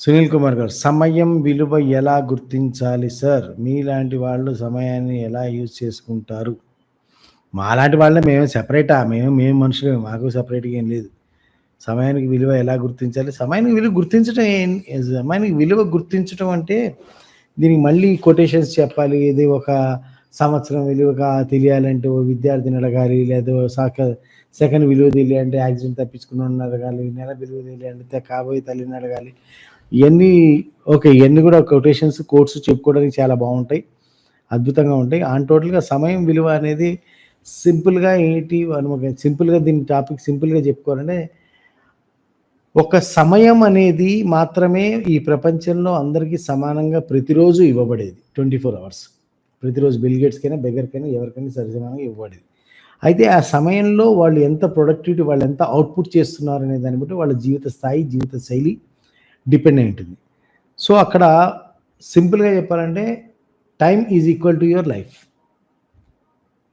సునీల్ కుమార్ గారు సమయం విలువ ఎలా గుర్తించాలి సార్? మీలాంటి వాళ్ళు సమయాన్ని ఎలా యూజ్ చేసుకుంటారు? మాలాంటి వాళ్ళే మేము సెపరేటా మేము మేము మనుషులే మాకు సపరేట్గా ఏం లేదు. సమయానికి విలువ ఎలా గుర్తించాలి? సమయానికి విలువ గుర్తించడం ఏం సమయానికి విలువ గుర్తించడం అంటే దీనికి మళ్ళీ కొటేషన్స్ చెప్పాలి. ఇది ఒక సంవత్సరం విలువగా తెలియాలంటే ఓ విద్యార్థిని అడగాలి లేదా సాక సెకండ్ విలువ తెలియాలంటే యాక్సిడెంట్ తప్పించుకుని అడగాలి నెల విలువ తెలియాలంటే కాబోయే తల్లిని అడగాలి. ఇవన్నీ ఓకే ఇవన్నీ కూడా కొటేషన్స్ కోర్సు చెప్పుకోవడానికి చాలా బాగుంటాయి. అద్భుతంగా ఉంటాయి. ఆన్ టోటల్గా సమయం విలువ అనేది సింపుల్గా ఏంటి మనం సింపుల్గా దీని టాపిక్ సింపుల్గా చెప్పుకోవాలంటే ఒక సమయం అనేది మాత్రమే ఈ ప్రపంచంలో అందరికీ సమానంగా ప్రతిరోజు ఇవ్వబడేది. Twenty four hours. ప్రతిరోజు బిల్గేట్స్కైనా బెగర్కైనా ఎవరికైనా సరిసమానంగా ఇవ్వబడేది. అయితే ఆ సమయంలో వాళ్ళు ఎంత ప్రొడక్టివిటీ వాళ్ళు ఎంత అవుట్పుట్ చేస్తున్నారు అనే దాన్ని బట్టి వాళ్ళ జీవిత స్థాయి జీవిత శైలి డిపెండ్ అయి ఉంటుంది. సో అక్కడ సింపుల్గా చెప్పాలంటే time is equal to your life.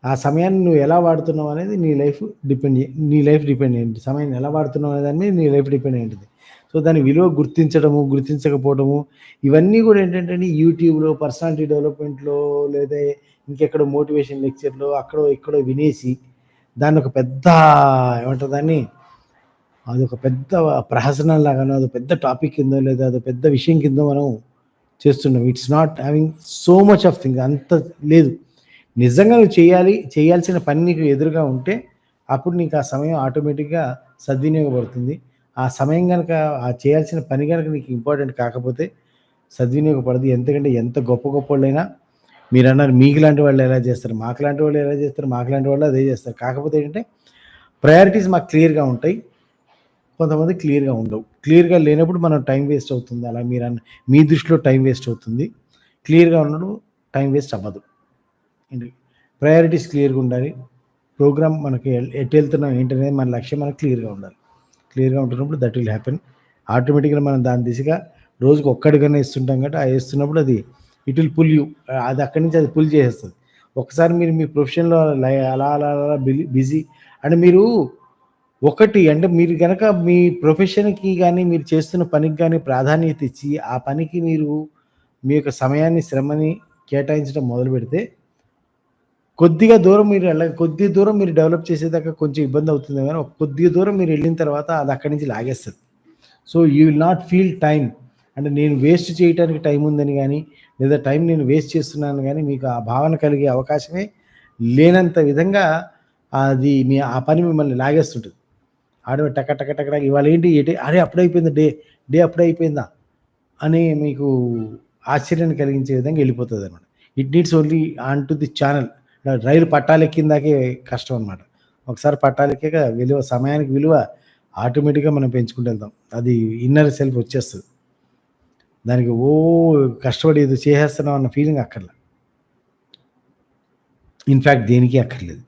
ఆ సమయాన్ని నువ్వు ఎలా వాడుతున్నావు అనేది నీ లైఫ్ డిపెండ్ నీ లైఫ్ డిపెండ్ అయ్యింది సమయాన్ని ఎలా వాడుతున్నావు అనే దాని మీద నీ లైఫ్ డిపెండ్ అయ్యింది సో దాని విలువ గుర్తించడము గుర్తించకపోవడము ఇవన్నీ కూడా ఏంటంటే యూట్యూబ్లో పర్సనాలిటీ డెవలప్మెంట్లో లేదా ఇంకెక్కడో మోటివేషన్ లెక్చర్లో అక్కడో ఇక్కడో వినేసి దాన్ని ఒక పెద్ద ఏమంటారు దాన్ని అది ఒక పెద్ద ప్రహసనం లాగానో అది పెద్ద టాపిక్ కిందో లేదా అది పెద్ద విషయం కిందో మనం చేస్తున్నాం. It's not having so much of thing అంత లేదు. నిజంగా నువ్వు చేయాలి చేయాల్సిన పని నీకు ఎదురుగా ఉంటే అప్పుడు నీకు ఆ సమయం ఆటోమేటిక్గా సద్వినియోగపడుతుంది. ఆ సమయం కనుక ఆ చేయాల్సిన పని కనుక నీకు ఇంపార్టెంట్ కాకపోతే సద్వినియోగపడదు. ఎందుకంటే ఎంత గొప్ప గొప్ప వాళ్ళైనా మీరు అన్నారు మీకు లాంటి వాళ్ళు ఎలా చేస్తారు మాకు లాంటి వాళ్ళు ఎలా చేస్తారు మాకు లాంటి వాళ్ళు అదే చేస్తారు. కాకపోతే ఏంటంటే ప్రయారిటీస్ మాకు క్లియర్గా ఉంటాయి. కొంతమంది క్లియర్గా ఉండవు. క్లియర్గా లేనప్పుడు మనం టైం వేస్ట్ అవుతుంది. అలా మీరు మీ దృష్టిలో టైం వేస్ట్ అవుతుంది. క్లియర్గా ఉన్నప్పుడు టైం వేస్ట్ అవ్వదు. ప్రయారిటీస్ క్లియర్గా ఉండాలి. ప్రోగ్రామ్ మనకి ఎల్- ఎటు వెళ్తున్నాం ఏంటనేది మన లక్ష్యం మనకు క్లియర్గా ఉండాలి. క్లియర్గా ఉంటున్నప్పుడు దట్ విల్ హ్యాపెన్. ఆటోమేటిక్గా మనం దాని దిశగా రోజుకి ఒక్కడిగానే ఇస్తుంటాం కాబట్టి ఆ వేస్తున్నప్పుడు అది ఇట్ విల్ పుల్ యూ. అది అక్కడి నుంచి అది పుల్ చేసేస్తుంది. ఒకసారి మీరు మీ ప్రొఫెషన్లో లై- అలా అలా అలా బిజీ అంటే మీరు ఒకటి అంటే మీరు కనుక మీ ప్రొఫెషన్కి కానీ మీరు చేస్తున్న పనికి కానీ ప్రాధాన్యత ఇచ్చి ఆ పనికి మీరు మీ యొక్క సమయాన్ని శ్రమని కేటాయించడం మొదలు పెడితే కొద్దిగా దూరం మీరు వెళ్ళ కొద్ది దూరం మీరు డెవలప్ చేసేదాకా కొంచెం ఇబ్బంది అవుతుంది కానీ ఒక దూరం మీరు వెళ్ళిన తర్వాత అది అక్కడి నుంచి లాగేస్తుంది. So you will not feel time అంటే నేను వేస్ట్ చేయడానికి టైం ఉందని కానీ లేదా టైం నేను వేస్ట్ చేస్తున్నాను కానీ మీకు ఆ భావన కలిగే అవకాశమే లేనంత విధంగా అది మీ ఆ పని మిమ్మల్ని లాగేస్తుంటుంది. ఆడ టక టక టక టక ఇవాళ ఏంటి అరే అప్పుడే డే. డే అప్పుడే అయిపోయిందా అని మీకు ఆశ్చర్యాన్ని కలిగించే విధంగా వెళ్ళిపోతుంది అనమాట it needs only on to the channel రైలు పట్టాలెక్కిందాకే కష్టం అనమాట ఒకసారి పట్టాలెక్కాక విలువ సమయానికి విలువ ఆటోమేటిక్గా మనం పెంచుకుంటూ వెళ్తాం. అది ఇన్నర్ సెల్ఫ్ వచ్చేస్తుంది. దానికి ఓ కష్టపడి ఏదో చేసేస్తున్నాం అన్న ఫీలింగ్ అక్కర్లే. ఇన్ఫ్యాక్ట్ దేనికి అక్కర్లేదు.